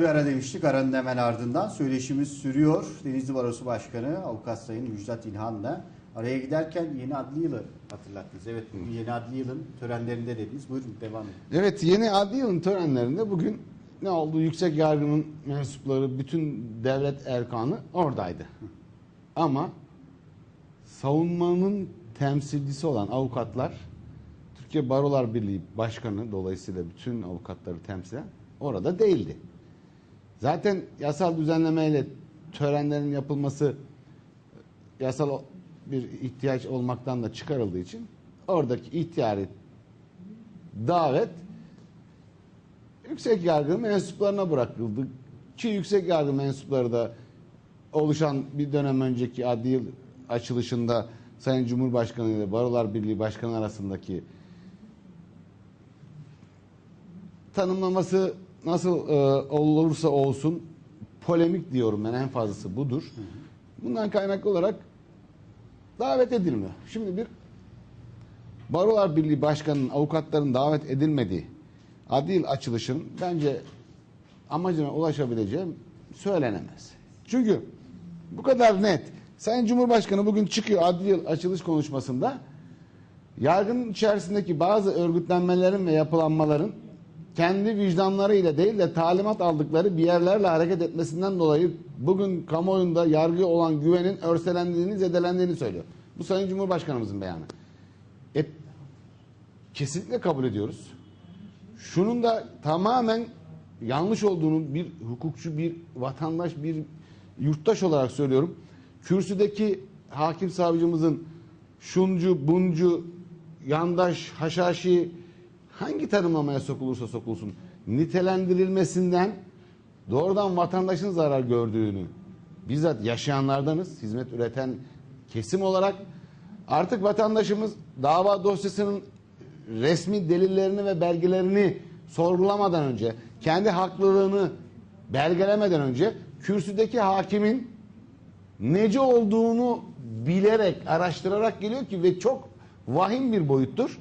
Kısa bir ara demiştik. Aranın hemen ardından söyleşimiz sürüyor. Denizli Barosu Başkanı Avukat Sayın Müjdat İlhan'la araya giderken yeni adli yılı hatırlattınız. Evet bugün yeni adli yılın törenlerinde dediniz. Buyurun devam edin. Evet yeni adli yılın törenlerinde bugün ne oldu? Yüksek yargının mensupları, bütün devlet erkanı oradaydı. Ama savunmanın temsilcisi olan avukatlar, Türkiye Barolar Birliği Başkanı dolayısıyla bütün avukatları temsilen orada değildi. Zaten yasal düzenlemeyle törenlerin yapılması yasal bir ihtiyaç olmaktan da çıkarıldığı için oradaki ihtiyari davet yüksek yargı mensuplarına bırakıldı. Ki yüksek yargı mensupları da oluşan bir dönem önceki adli yıl açılışında Sayın Cumhurbaşkanı ile Barolar Birliği Başkanı arasındaki tanımlaması nasıl e, olursa olsun polemik diyorum ben en fazlası budur. Bundan kaynaklı olarak davet edilmiyor. Şimdi bir Barolar Birliği Başkanı'nın avukatların davet edilmediği adli yıl açılışın bence amacına ulaşabileceği söylenemez. Çünkü bu kadar net. Sayın Cumhurbaşkanı bugün çıkıyor adli açılış konuşmasında yargının içerisindeki bazı örgütlenmelerin ve yapılanmaların kendi vicdanlarıyla değil de talimat aldıkları bir yerlerle hareket etmesinden dolayı bugün kamuoyunda yargıya olan güvenin örselendiğini, zedelendiğini söylüyor. Bu Sayın Cumhurbaşkanımızın beyanı. E, kesinlikle kabul ediyoruz. Şunun da tamamen yanlış olduğunu bir hukukçu, bir vatandaş, bir yurttaş olarak söylüyorum. Kürsüdeki hakim savcımızın şuncu, buncu, yandaş, haşhaşi hangi tanımlamaya sokulursa sokulsun nitelendirilmesinden doğrudan vatandaşın zarar gördüğünü bizzat yaşayanlardanız, hizmet üreten kesim olarak artık vatandaşımız dava dosyasının resmi delillerini ve belgelerini sorgulamadan önce, kendi haklılığını belgelemeden önce kürsüdeki hakimin nece olduğunu bilerek, araştırarak geliyor ki ve çok vahim bir boyuttur.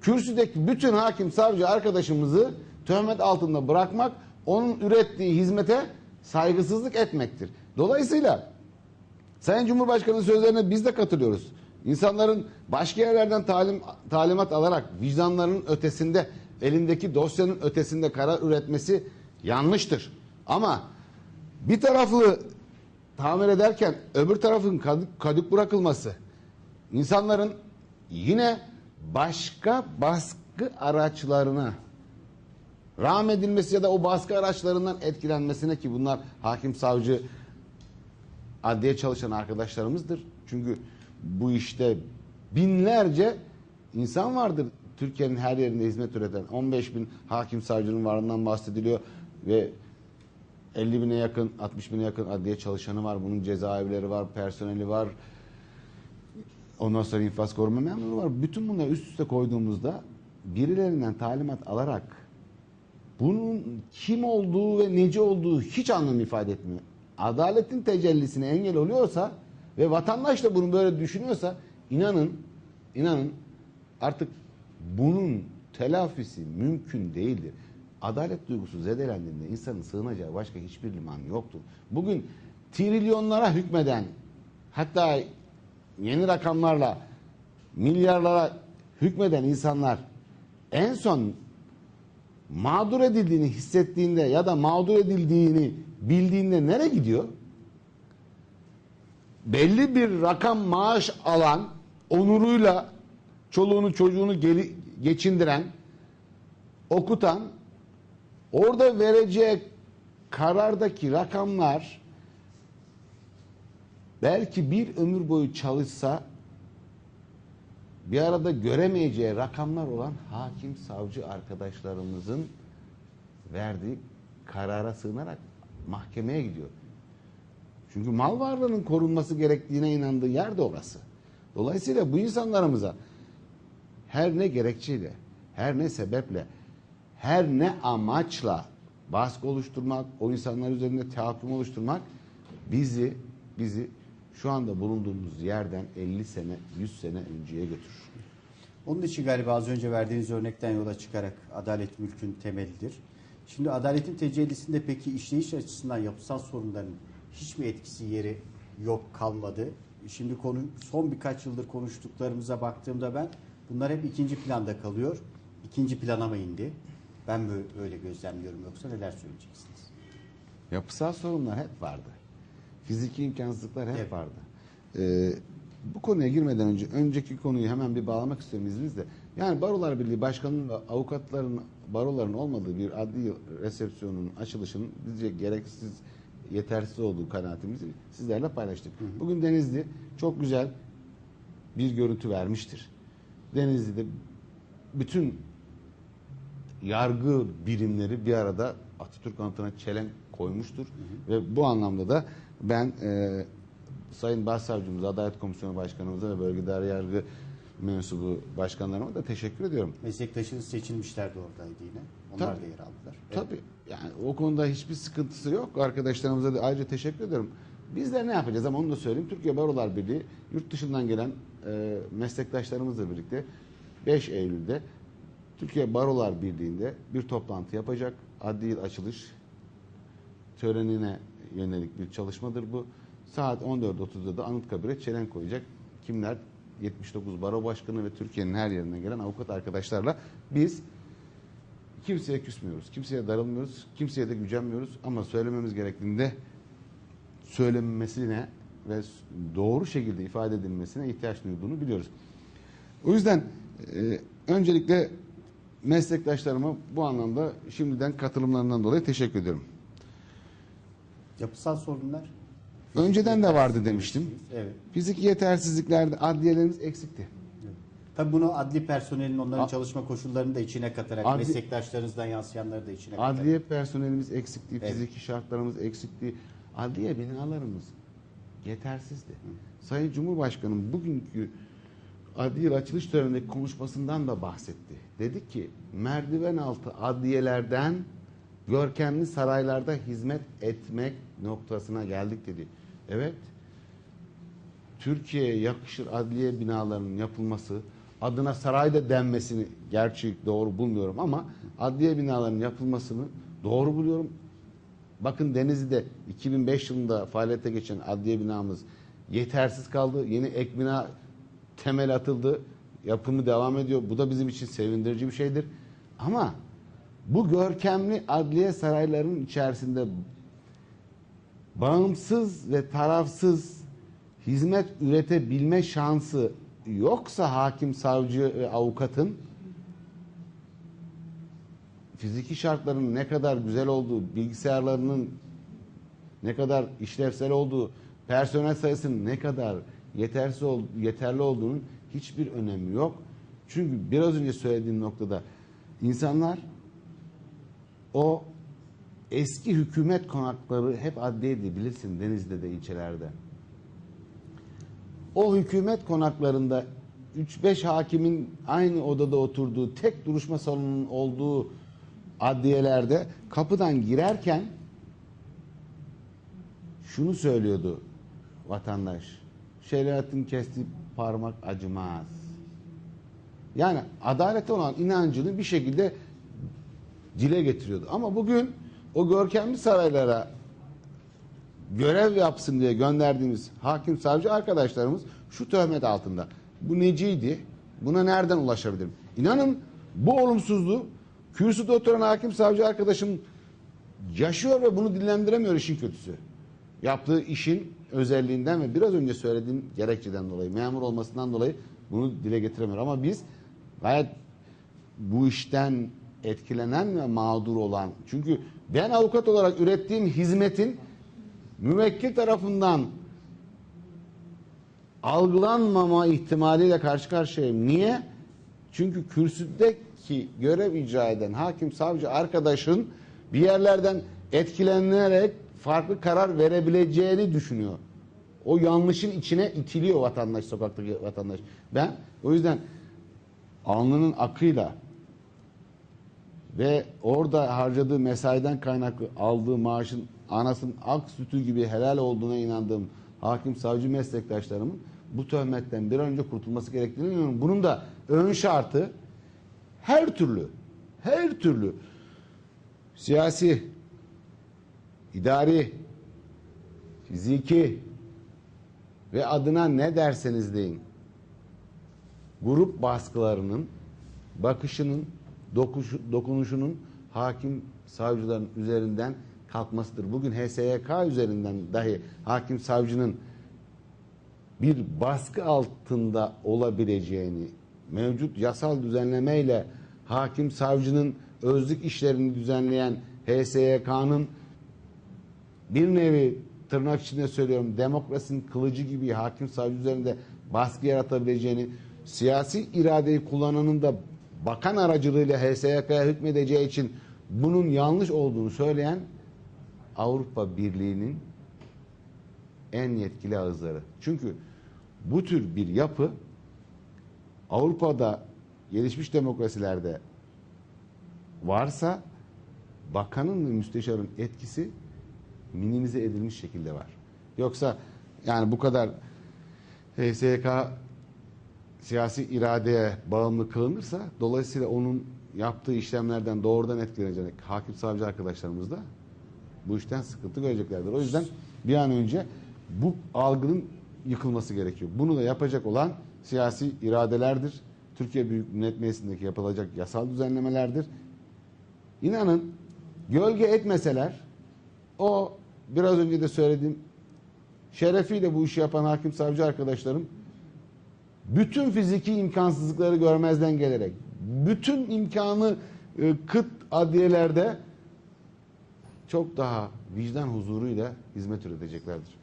Kürsüdeki bütün hakim, savcı arkadaşımızı töhmet altında bırakmak, onun ürettiği hizmete saygısızlık etmektir. Dolayısıyla Sayın Cumhurbaşkanı'nın sözlerine biz de katılıyoruz. İnsanların başka yerlerden talim, talimat alarak vicdanlarının ötesinde, elindeki dosyanın ötesinde karar üretmesi yanlıştır. Ama bir taraflı tamir ederken öbür tarafın kadük, kadük bırakılması, insanların yine başka baskı araçlarına rağm edilmesi ya da o baskı araçlarından etkilenmesine ki bunlar hakim savcı adliye çalışan arkadaşlarımızdır. Çünkü bu işte binlerce insan vardır. Türkiye'nin her yerinde hizmet üreten 15 bin hakim savcının varlığından bahsediliyor ve 50 bine yakın 60 bine yakın adliye çalışanı var. Bunun cezaevleri var, personeli var. Ondan sonra infaz koruma memuru var. Bütün bunları üst üste koyduğumuzda birilerinden talimat alarak bunun kim olduğu ve neci olduğu hiç anlam ifade etmiyor. Adaletin tecellisine engel oluyorsa ve vatandaş da bunu böyle düşünüyorsa inanın inanın artık bunun telafisi mümkün değildir. Adalet duygusu zedelendiğinde insanın sığınacağı başka hiçbir liman yoktur. Bugün trilyonlara hükmeden hatta yeni rakamlarla milyarlara hükmeden insanlar en son mağdur edildiğini hissettiğinde ya da mağdur edildiğini bildiğinde nereye gidiyor? Belli bir rakam maaş alan, onuruyla çoluğunu çocuğunu geli, geçindiren, okutan, orada vereceği karardaki rakamlar belki bir ömür boyu çalışsa bir arada göremeyeceği rakamlar olan hakim savcı arkadaşlarımızın verdiği karara sığınarak mahkemeye gidiyor. Çünkü mal varlığının korunması gerektiğine inandığı yer de orası. Dolayısıyla bu insanlarımıza her ne gerekçeyle, her ne sebeple, her ne amaçla baskı oluşturmak, o insanlar üzerinde tahakküm oluşturmak bizi bizi şu anda bulunduğumuz yerden 50 sene, 100 sene önceye götürür. Onun için galiba az önce verdiğiniz örnekten yola çıkarak adalet mülkün temelidir. Şimdi adaletin tecellisinde peki işleyiş açısından yapısal sorunların hiç mi etkisi yeri yok kalmadı? Şimdi konu son birkaç yıldır konuştuklarımıza baktığımda ben bunlar hep ikinci planda kalıyor. İkinci plana mı indi? Ben mi öyle gözlemliyorum yoksa neler söyleyeceksiniz? Yapısal sorunlar hep vardı. Fiziki imkansızlıklar hep Evet. vardı. Ee, bu konuya girmeden önce önceki konuyu hemen bir bağlamak istiyorum izninizle. Yani Barolar Birliği Başkanı'nın ve avukatların, baroların olmadığı bir adli resepsiyonun açılışının bizce gereksiz, yetersiz olduğu kanaatimizi sizlerle paylaştık. Bugün Denizli çok güzel bir görüntü vermiştir. Denizli'de bütün yargı birimleri bir arada Atatürk anıtına çelenk koymuştur. Ve bu anlamda da ben e, Sayın Başsavcımıza, Adalet Komisyonu Başkanımıza ve Bölgedar Yargı mensubu başkanlarıma da teşekkür ediyorum. Meslektaşınız seçilmişlerdi oradaydı yine. Onlar Tabii. da yer aldılar. Evet. Tabii yani o konuda hiçbir sıkıntısı yok. Arkadaşlarımıza da ayrıca teşekkür ediyorum. Bizler ne yapacağız ama onu da söyleyeyim. Türkiye Barolar Birliği yurt dışından gelen e, meslektaşlarımızla birlikte 5 Eylül'de Türkiye Barolar Birliği'nde bir toplantı yapacak. Adli yıl açılış törenine yönelik bir çalışmadır bu. Saat 14.30'da da Anıtkabir'e çelenk koyacak. Kimler? 79 baro başkanı ve Türkiye'nin her yerinden gelen avukat arkadaşlarla biz kimseye küsmüyoruz, kimseye darılmıyoruz, kimseye de gücenmiyoruz ama söylememiz gerektiğinde söylenmesine ve doğru şekilde ifade edilmesine ihtiyaç duyduğunu biliyoruz. O yüzden e, öncelikle meslektaşlarıma bu anlamda şimdiden katılımlarından dolayı teşekkür ediyorum. Yapısal sorunlar? Önceden de vardı demiştim. Evet. Fiziki yetersizliklerde adliyelerimiz eksikti. Tabii bunu adli personelin onların çalışma koşullarını da içine katarak, Adli- meslektaşlarınızdan yansıyanları da içine katarak. Adliye personelimiz eksikti, Evet. fiziki şartlarımız eksikti. Adliye binalarımız yetersizdi. Sayın Cumhurbaşkanım bugünkü adli yıl açılış törenindeki konuşmasından da bahsetti. Dedi ki merdiven altı adliyelerden görkemli saraylarda hizmet etmek noktasına geldik dedi. Evet. Türkiye'ye yakışır adliye binalarının yapılması, adına saray da denmesini gerçi doğru bulmuyorum ama adliye binalarının yapılmasını doğru buluyorum. Bakın Denizli'de 2005 yılında faaliyete geçen adliye binamız yetersiz kaldı. Yeni ek bina temel atıldı. Yapımı devam ediyor. Bu da bizim için sevindirici bir şeydir. Ama bu görkemli adliye saraylarının içerisinde bağımsız ve tarafsız hizmet üretebilme şansı yoksa hakim, savcı ve avukatın fiziki şartların ne kadar güzel olduğu, bilgisayarlarının ne kadar işlevsel olduğu, personel sayısının ne kadar yetersiz ol, yeterli olduğunun hiçbir önemi yok. Çünkü biraz önce söylediğim noktada insanlar o eski hükümet konakları hep adliyeydi bilirsin Denizli'de de ilçelerde. O hükümet konaklarında 3-5 hakimin aynı odada oturduğu tek duruşma salonunun olduğu adliyelerde kapıdan girerken şunu söylüyordu vatandaş. Şeriatın kestiği parmak acımaz. Yani adalete olan inancını bir şekilde dile getiriyordu. Ama bugün o görkemli saraylara görev yapsın diye gönderdiğimiz hakim savcı arkadaşlarımız şu töhmet altında. Bu neciydi? Buna nereden ulaşabilirim? İnanın bu olumsuzluğu kürsüde oturan hakim savcı arkadaşım yaşıyor ve bunu dillendiremiyor işin kötüsü. Yaptığı işin özelliğinden ve biraz önce söylediğim gerekçeden dolayı, memur olmasından dolayı bunu dile getiremiyor. Ama biz gayet bu işten etkilenen ve mağdur olan çünkü ben avukat olarak ürettiğim hizmetin müvekkil tarafından algılanmama ihtimaliyle karşı karşıyayım. Niye? Çünkü kürsüdeki görev icra eden hakim savcı arkadaşın bir yerlerden etkilenerek farklı karar verebileceğini düşünüyor. O yanlışın içine itiliyor vatandaş, sokaktaki vatandaş. Ben o yüzden alnının akıyla ve orada harcadığı mesaiden kaynaklı aldığı maaşın anasının ak sütü gibi helal olduğuna inandığım hakim savcı meslektaşlarımın bu töhmetten bir an önce kurtulması gerektiğini inanıyorum. Bunun da ön şartı her türlü her türlü siyasi, idari, fiziki ve adına ne derseniz deyin grup baskılarının bakışının dokuşu- dokunuşunun hakim savcıların üzerinden kalkmasıdır. Bugün HSYK üzerinden dahi hakim savcının bir baskı altında olabileceğini mevcut yasal düzenlemeyle hakim savcının özlük işlerini düzenleyen HSYK'nın bir nevi tırnak içinde söylüyorum demokrasinin kılıcı gibi hakim savcı üzerinde baskı yaratabileceğini siyasi iradeyi kullananın da bakan aracılığıyla HSYK'ya hükmedeceği için bunun yanlış olduğunu söyleyen Avrupa Birliği'nin en yetkili ağızları. Çünkü bu tür bir yapı Avrupa'da gelişmiş demokrasilerde varsa bakanın ve müsteşarın etkisi minimize edilmiş şekilde var. Yoksa yani bu kadar HSYK siyasi iradeye bağımlı kılınırsa dolayısıyla onun yaptığı işlemlerden doğrudan etkilenecek hakim savcı arkadaşlarımız da bu işten sıkıntı göreceklerdir. O yüzden bir an önce bu algının yıkılması gerekiyor. Bunu da yapacak olan siyasi iradelerdir. Türkiye Büyük Millet Meclisi'ndeki yapılacak yasal düzenlemelerdir. İnanın gölge etmeseler o biraz önce de söylediğim şerefiyle bu işi yapan hakim savcı arkadaşlarım bütün fiziki imkansızlıkları görmezden gelerek bütün imkanı e, kıt adliyelerde çok daha vicdan huzuruyla hizmet üreteceklerdir.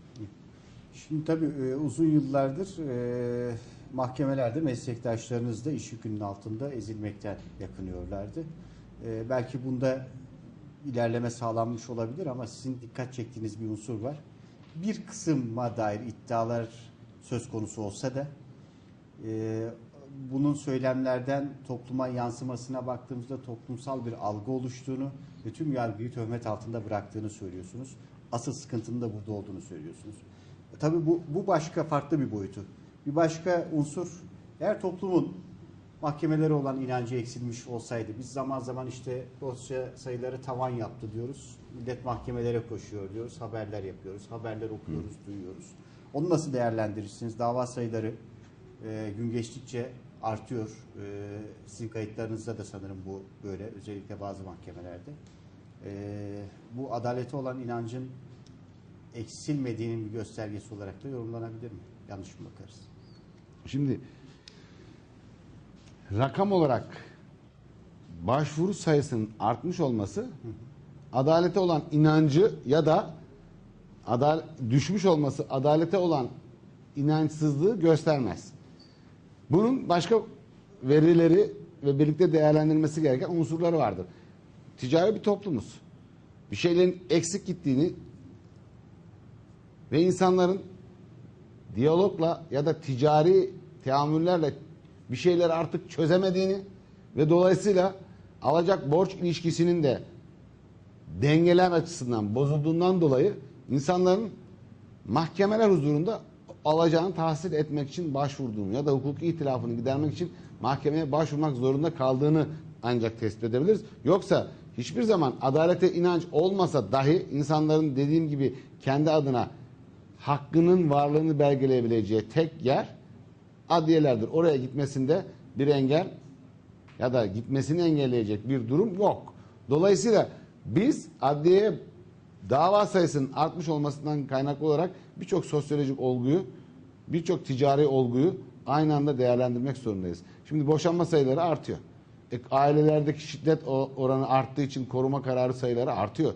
Şimdi tabii e, uzun yıllardır e, mahkemelerde meslektaşlarınız da iş yükünün altında ezilmekten yakınıyorlardı. E, belki bunda ilerleme sağlanmış olabilir ama sizin dikkat çektiğiniz bir unsur var. Bir kısma dair iddialar söz konusu olsa da e, bunun söylemlerden topluma yansımasına baktığımızda toplumsal bir algı oluştuğunu ve tüm yargıyı töhmet altında bıraktığını söylüyorsunuz. Asıl sıkıntının da burada olduğunu söylüyorsunuz. E, Tabii bu, bu başka farklı bir boyutu. Bir başka unsur eğer toplumun mahkemelere olan inancı eksilmiş olsaydı biz zaman zaman işte dosya sayıları tavan yaptı diyoruz. Millet mahkemelere koşuyor diyoruz. Haberler yapıyoruz. Haberler okuyoruz, duyuyoruz. Onu nasıl değerlendirirsiniz? Dava sayıları e, gün geçtikçe artıyor. E, sizin kayıtlarınızda da sanırım bu böyle. Özellikle bazı mahkemelerde. E, bu adalete olan inancın eksilmediğinin bir göstergesi olarak da yorumlanabilir mi? Yanlış mı bakarız? Şimdi rakam olarak başvuru sayısının artmış olması adalete olan inancı ya da adal düşmüş olması adalete olan inançsızlığı göstermez. Bunun başka verileri ve birlikte değerlendirilmesi gereken unsurları vardır. Ticari bir toplumuz. Bir şeylerin eksik gittiğini ve insanların diyalogla ya da ticari teamüllerle bir şeyleri artık çözemediğini ve dolayısıyla alacak borç ilişkisinin de dengeler açısından bozulduğundan dolayı insanların mahkemeler huzurunda alacağını tahsil etmek için başvurduğunu ya da hukuki ihtilafını gidermek için mahkemeye başvurmak zorunda kaldığını ancak tespit edebiliriz. Yoksa hiçbir zaman adalete inanç olmasa dahi insanların dediğim gibi kendi adına hakkının varlığını belgeleyebileceği tek yer adliyelerdir. Oraya gitmesinde bir engel ya da gitmesini engelleyecek bir durum yok. Dolayısıyla biz adliyeye dava sayısının artmış olmasından kaynaklı olarak birçok sosyolojik olguyu, birçok ticari olguyu aynı anda değerlendirmek zorundayız. Şimdi boşanma sayıları artıyor. E, ailelerdeki şiddet oranı arttığı için koruma kararı sayıları artıyor.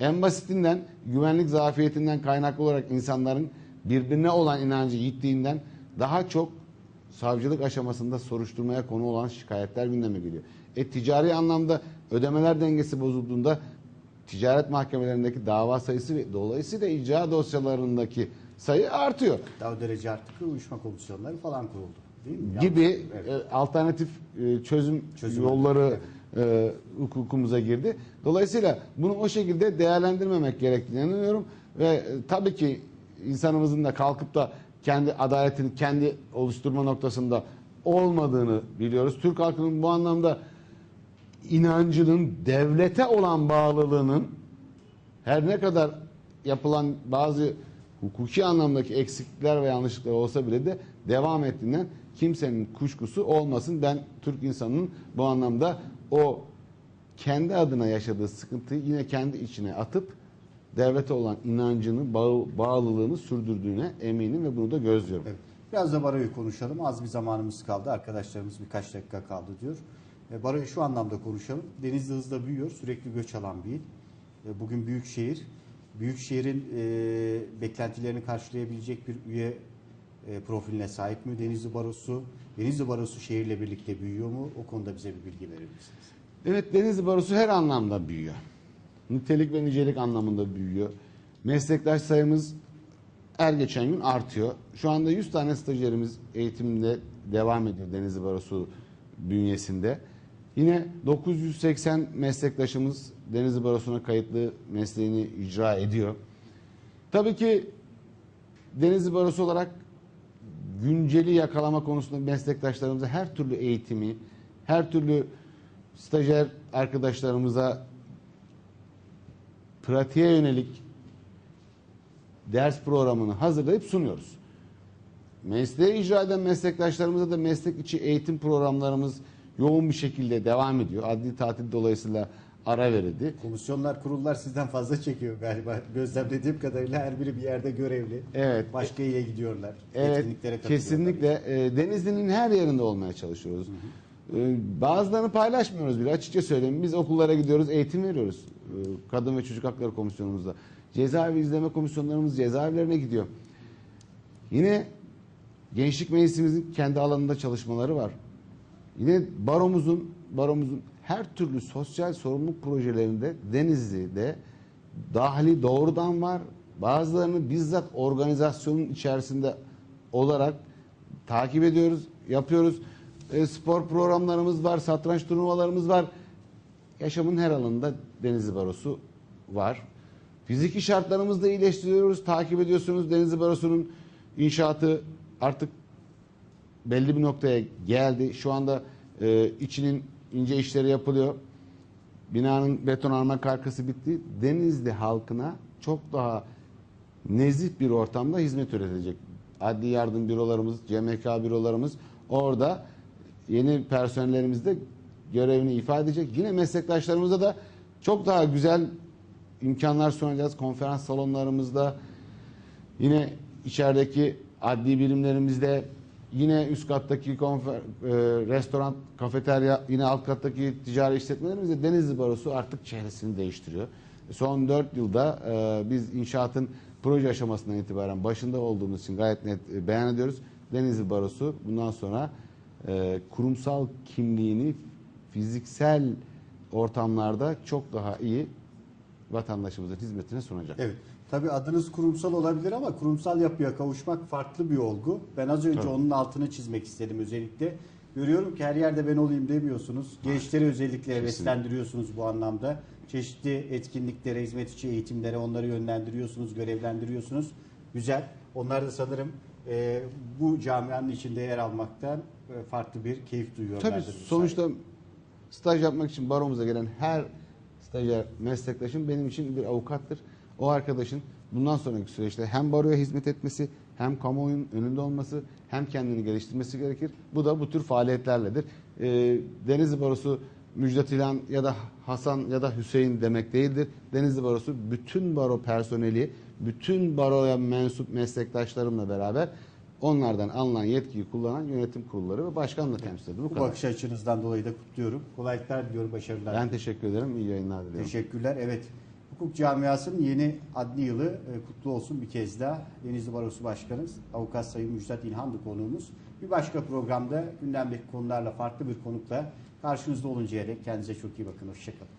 En basitinden güvenlik zafiyetinden kaynaklı olarak insanların birbirine olan inancı yittiğinden daha çok savcılık aşamasında soruşturmaya konu olan şikayetler gündeme geliyor. E ticari anlamda ödemeler dengesi bozulduğunda ticaret mahkemelerindeki dava sayısı ve dolayısıyla icra dosyalarındaki sayı artıyor. Daha derece artık uyuşma komisyonları falan kuruldu. Değil mi? Gibi. Evet. e, alternatif e, çözüm, Çözüm yolları e, hukukumuza girdi. Dolayısıyla bunu o şekilde değerlendirmemek gerektiğine inanıyorum ve e, tabii ki insanımızın da kalkıp da kendi adaletini kendi oluşturma noktasında olmadığını biliyoruz. Türk halkının bu anlamda inancının devlete olan bağlılığının her ne kadar yapılan bazı hukuki anlamdaki eksiklikler ve yanlışlıklar olsa bile de devam ettiğinden kimsenin kuşkusu olmasın. Ben Türk insanının bu anlamda o kendi adına yaşadığı sıkıntıyı yine kendi içine atıp devlete olan inancını, bağı, bağlılığını sürdürdüğüne eminim ve bunu da gözlüyorum. Evet. Biraz da Baro'yu konuşalım. Az bir zamanımız kaldı. Arkadaşlarımız birkaç dakika kaldı diyor. E, Baro'yu şu anlamda konuşalım. Denizli hızla büyüyor. Sürekli göç alan bir il. E, Bugün büyük şehir. Büyük şehrin e, beklentilerini karşılayabilecek bir üye e, profiline sahip mi Denizli Barosu? Denizli Barosu şehirle birlikte büyüyor mu? O konuda bize bir bilgi verir misiniz? Evet Denizli Barosu her anlamda büyüyor. Nitelik ve nicelik anlamında büyüyor. Meslektaş sayımız her geçen gün artıyor. Şu anda 100 tane stajyerimiz eğitimde devam ediyor Denizli Barosu bünyesinde. Yine 980 meslektaşımız Denizli Barosu'na kayıtlı mesleğini icra ediyor. Tabii ki Denizli Barosu olarak günceli yakalama konusunda meslektaşlarımıza her türlü eğitimi, her türlü stajyer arkadaşlarımıza pratiğe yönelik ders programını hazırlayıp sunuyoruz. Mesleği icra eden meslektaşlarımıza da meslek içi eğitim programlarımız yoğun bir şekilde devam ediyor. Adli tatil dolayısıyla ara verildi. Komisyonlar, kurullar sizden fazla çekiyor galiba. Gözlemlediğim kadarıyla her biri bir yerde görevli. Evet. Başka ile gidiyorlar. Evet, etkinliklere kesinlikle. E, Denizli'nin her yerinde olmaya çalışıyoruz. E, bazılarını paylaşmıyoruz bile. Açıkça söyleyeyim. Biz okullara gidiyoruz, eğitim veriyoruz. E, Kadın ve Çocuk Hakları Komisyonumuzda. Cezaevi izleme komisyonlarımız cezaevlerine gidiyor. Yine Gençlik Meclisimizin kendi alanında çalışmaları var. Yine baromuzun baromuzun her türlü sosyal sorumluluk projelerinde Denizli'de dahili doğrudan var. Bazılarını bizzat organizasyonun içerisinde olarak takip ediyoruz, yapıyoruz. E, spor programlarımız var, satranç turnuvalarımız var. Yaşamın her alanında Denizli Barosu var. Fiziki şartlarımızı da iyileştiriyoruz, takip ediyorsunuz. Denizli Barosu'nun inşaatı artık belli bir noktaya geldi. Şu anda e, içinin ince işleri yapılıyor. Binanın betonarme karkası bitti. Denizli halkına çok daha nezih bir ortamda hizmet üretecek. Adli yardım bürolarımız, CMK bürolarımız orada yeni personellerimiz de görevini ifade edecek. Yine meslektaşlarımıza da çok daha güzel imkanlar sunacağız. Konferans salonlarımızda Yine içerideki adli birimlerimizde yine üst kattaki konfer- e, restoran, kafeterya, yine alt kattaki ticari işletmelerimizde Denizli Barosu artık çehresini değiştiriyor. Son 4 yılda e, biz inşaatın proje aşamasından itibaren başında olduğumuz için gayet net e, beyan ediyoruz. Denizli Barosu bundan sonra e, kurumsal kimliğini fiziksel ortamlarda çok daha iyi vatandaşımızın hizmetine sunacak. Evet. Tabii adınız kurumsal olabilir ama kurumsal yapıya kavuşmak farklı bir olgu. Ben az önce Tabii. onun altını çizmek istedim özellikle. Görüyorum ki her yerde ben olayım demiyorsunuz. Gençleri özellikle heveslendiriyorsunuz bu anlamda. Çeşitli etkinliklere, hizmet içi eğitimlere onları yönlendiriyorsunuz, görevlendiriyorsunuz. Güzel. Onlar da sanırım e, bu camianın içinde yer almaktan e, farklı bir keyif duyuyorlardır. Tabii sonuçta staj yapmak için baromuza gelen her stajyer meslektaşım benim için bir avukattır. O arkadaşın bundan sonraki süreçte hem baroya hizmet etmesi, hem kamuoyunun önünde olması, hem kendini geliştirmesi gerekir. Bu da bu tür faaliyetlerledir. Ee, Denizli Barosu Müjdat İlhan ya da Hasan ya da Hüseyin demek değildir. Denizli Barosu bütün baro personeli, bütün baroya mensup meslektaşlarımla beraber onlardan alınan yetkiyi kullanan yönetim kurulları ve başkanla temsil edilir. Bu Bu kadar. bakış açınızdan dolayı da kutluyorum. Kolaylıklar diliyorum, başarılar. Ben teşekkür ederim. İyi yayınlar diliyorum. Teşekkürler. Evet. Hukuk camiasının yeni adli yılı e, kutlu olsun bir kez daha. Denizli Barosu Başkanımız Avukat Sayın Müjdat İlhan'dı konuğumuz. Bir başka programda gündemdeki konularla farklı bir konukla karşınızda oluncaya dek kendinize çok iyi bakın. Hoşçakalın.